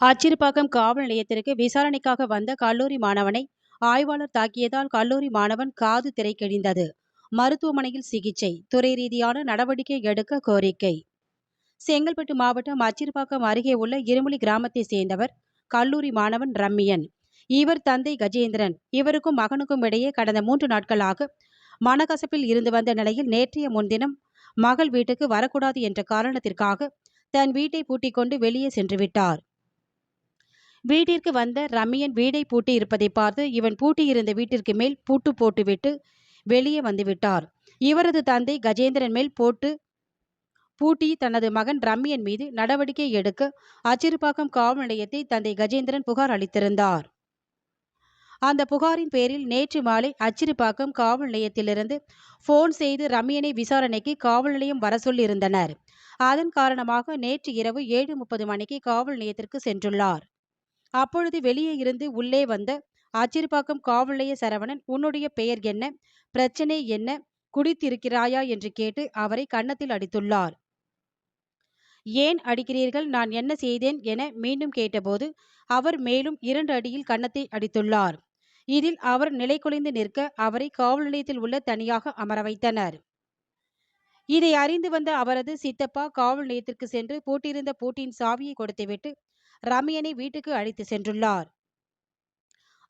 அச்சிறுபாக்கம் காவல் நிலையத்திற்கு விசாரணைக்காக வந்த கல்லூரி மாணவனை ஆய்வாளர் தாக்கியதால் கல்லூரி மாணவன் காது திரை கிழிந்தது மருத்துவமனையில் சிகிச்சை துறை ரீதியான நடவடிக்கை எடுக்க கோரிக்கை. செங்கல்பட்டு மாவட்டம் அச்சிறுபாக்கம் அருகே உள்ள இருமுலி கிராமத்தை சேர்ந்தவர் கல்லூரி மாணவன் ரம்மியன். இவர் தந்தை கஜேந்திரன். இவருக்கும் மகனுக்கும் இடையே கடந்த மூன்று நாட்களாக மனக்கசப்பில் இருந்து வந்த நிலையில் நேற்றைய முன்தினம் மகள் வீட்டுக்கு வரக்கூடாது என்ற காரணத்திற்காக தன் வீட்டை பூட்டிக் கொண்டு வெளியே சென்று விட்டார். வீட்டிற்கு வந்த ரம்மியன் வீடை பூட்டி இருப்பதை பார்த்து இவன் பூட்டியிருந்த வீட்டிற்கு மேல் பூட்டு போட்டுவிட்டு வெளியே வந்துவிட்டார். இவரது தந்தை கஜேந்திரன் மேல் போட்டு பூட்டி தனது மகன் ரம்மியன் மீது நடவடிக்கை எடுக்க அச்சிறுபாக்கம் காவல் நிலையத்தை தந்தை கஜேந்திரன் புகார் அளித்திருந்தார். அந்த புகாரின் பேரில் நேற்று மாலை அச்சிறுபாக்கம் காவல் நிலையத்திலிருந்து போன் செய்து ரம்மியனை விசாரணைக்கு காவல் நிலையம் வர சொல்லியிருந்தனர். அதன் காரணமாக நேற்று இரவு ஏழு முப்பது மணிக்கு காவல் நிலையத்திற்கு சென்றுள்ளார். அப்பொழுது வெளியே இருந்து உள்ளே வந்த அச்சிறுபாக்கம் காவல் நிலைய சரவணன் உன்னுடைய பெயர் என்ன? பிரச்சனை என்ன? குடித்திருக்கிறாயா? என்று கேட்டு அவரை கன்னத்தில் அடித்துள்ளார். ஏன் அடிக்கிறீர்கள்? நான் என்ன செய்தேன்? என மீண்டும் கேட்டபோது அவர் மேலும் இரண்டு அடியில் கன்னத்தை அடித்துள்ளார். இதில் அவர் நிலை குலைந்து நிற்க அவரை காவல் நிலையத்தில் உள்ள தனியாக அமர வைத்தனர். இதை அறிந்து வந்த அவரது சித்தப்பா காவல் நிலையத்திற்கு சென்று பூட்டியிருந்த பூட்டியின் சாவியை கொடுத்துவிட்டு ரம்யனை வீட்டுக்கு அழைத்து சென்றுள்ளார்.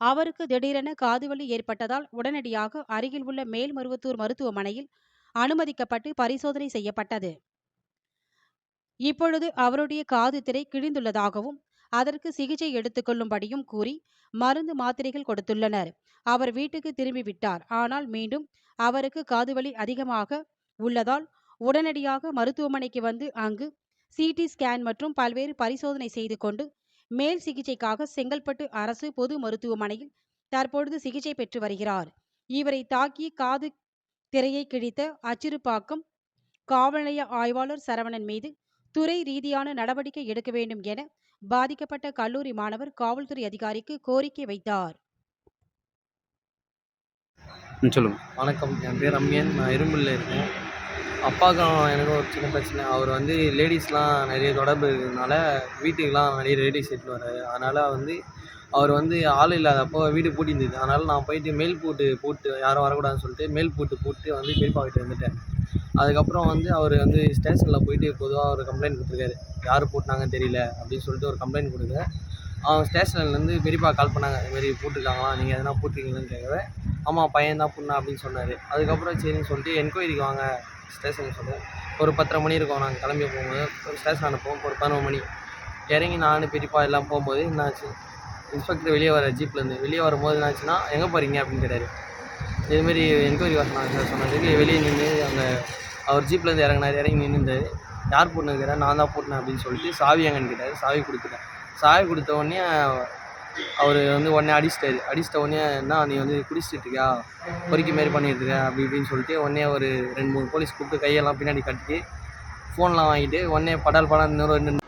அவருக்கு திடீரென காதுவலி ஏற்பட்டதால் உடனடியாக அருகில் உள்ள மேல்மருவத்தூர் மருத்துவமனையில் அனுமதிக்கப்பட்டு பரிசோதனை செய்யப்பட்டது. இப்பொழுது அவருடைய காது திரை கிழிந்துள்ளதாகவும் அதற்கு சிகிச்சை எடுத்துக்கொள்ளும்படியும் கூறி மருந்து மாத்திரைகள் கொடுத்துள்ளனர். அவர் வீட்டுக்கு திரும்பிவிட்டார் ஆனால் மீண்டும் அவருக்கு காதுவலி அதிகமாக உள்ளதால் உடனடியாக மருத்துவமனைக்கு வந்து அங்கு சிடி ஸ்கேன் மற்றும் பல்வேறு பரிசோதனை செய்து கொண்டு மேல் சிகிச்சைக்காக செங்கல்பட்டு அரசு பொது மருத்துவமனையில் தற்பொழுது சிகிச்சை பெற்று வருகிறார். இவரை தாக்கி காது திரையை கிழித்த அச்சிறுபாக்கம் காவல் நிலைய ஆய்வாளர் சரவணன் மீது துறை ரீதியான நடவடிக்கை எடுக்க வேண்டும் என பாதிக்கப்பட்ட கல்லூரி மாணவர் காவல்துறை அதிகாரிக்கு கோரிக்கை வைத்தார். ம் சொல்லுங்கள் வணக்கம். என் பேர் ரம்யன். நான் இரும்புலில் இருக்கேன். அப்பாவுக்கும் எனக்கும் ஒரு சின்ன பிரச்சனை. அவர் வந்து லேடிஸ்லாம் நிறைய தொடர்பு இருக்கிறதுனால வீட்டுக்கெலாம் நிறைய லேடிஸ் எடுத்துகிட்டு வர்றாரு. அதனால் வந்து அவர் வந்து ஆள் இல்லாதப்போ வீடு பூட்டி இருந்தது அதனால் நான் போயிட்டு மேல் பூட்டு போட்டு யாரும் வரக்கூடாதுன்னு சொல்லிட்டு மேல் பூட்டு போட்டு வந்து பெரியப்பா வீட்டு வந்துட்டேன் அதுக்கப்புறம் வந்து அவர் வந்து ஸ்டேஷனில் போயிட்டு பொதுவாக ஒரு கம்ப்ளைண்ட் கொடுத்துருக்காரு. யார் போட்டினாங்கன்னு தெரியல அப்படின்னு சொல்லிட்டு ஒரு கம்ப்ளைண்ட் கொடுக்க அவன் ஸ்டேஷன்லேருந்து பெரியப்பா கால் பண்ணாங்க. இதுமாரி போட்டிருக்காங்களா? நீங்கள் எதனா போட்டிருக்கீங்களான்னு கேட்குறேன் ஆமாம் பையன் தான் பொண்ணா அப்படின்னு சொன்னார். அதுக்கப்புறம் சரின்னு சொல்லிட்டு என்கொயரிக்கு வாங்க. ஸ்டேஷனுக்கு சொல்லுவோம் ஒரு பத்தரை மணி இருக்கும். நாங்கள் கிளம்பி போகும்போது ஒரு ஸ்டேஷன் அனுப்புவோம். ஒரு பதினொரு மணி. இறங்கி நான் பெரியப்பா எல்லாம் போகும்போது என்னாச்சு? இன்ஸ்பெக்டர் வெளியே வர ஜீப்லேருந்து வெளியே வரும்போது என்னாச்சுன்னா எங்கே போகிறீங்க அப்படின்னு கேட்டார். இதுமாரி என்கொயரி வரணும் சார் சொன்னதுக்கு வெளியே நின்று அங்கே அவர் ஜீப்லேருந்து இறங்கினார். இறங்கி நின்று யார் போட்டுனுக்கிறேன் நான் தான் போட்டினேன் அப்படின்னு சொல்லிட்டு சாவி எங்கன்னு கேட்டார். சாவி கொடுத்துட்டேன். சாவி கொடுத்த உடனே அவர் வந்து உடனே அடிச்சிட்டாரு. அடிச்சிட்ட உடனே என்ன நீ வந்து குடிச்சிட்டு இருக்கியா பொறுக்கி மாரி பண்ணிட்டு இருக்க அப்படி இப்படின்னு சொல்லிட்டு உடனே ஒரு ரெண்டு மூணு போலீஸ் கூப்பிட்டு கையெல்லாம் பின்னாடி கட்டிட்டு ஃபோன்லாம் வாங்கிட்டு உடனே படால் படம் இன்னொரு ரெண்டு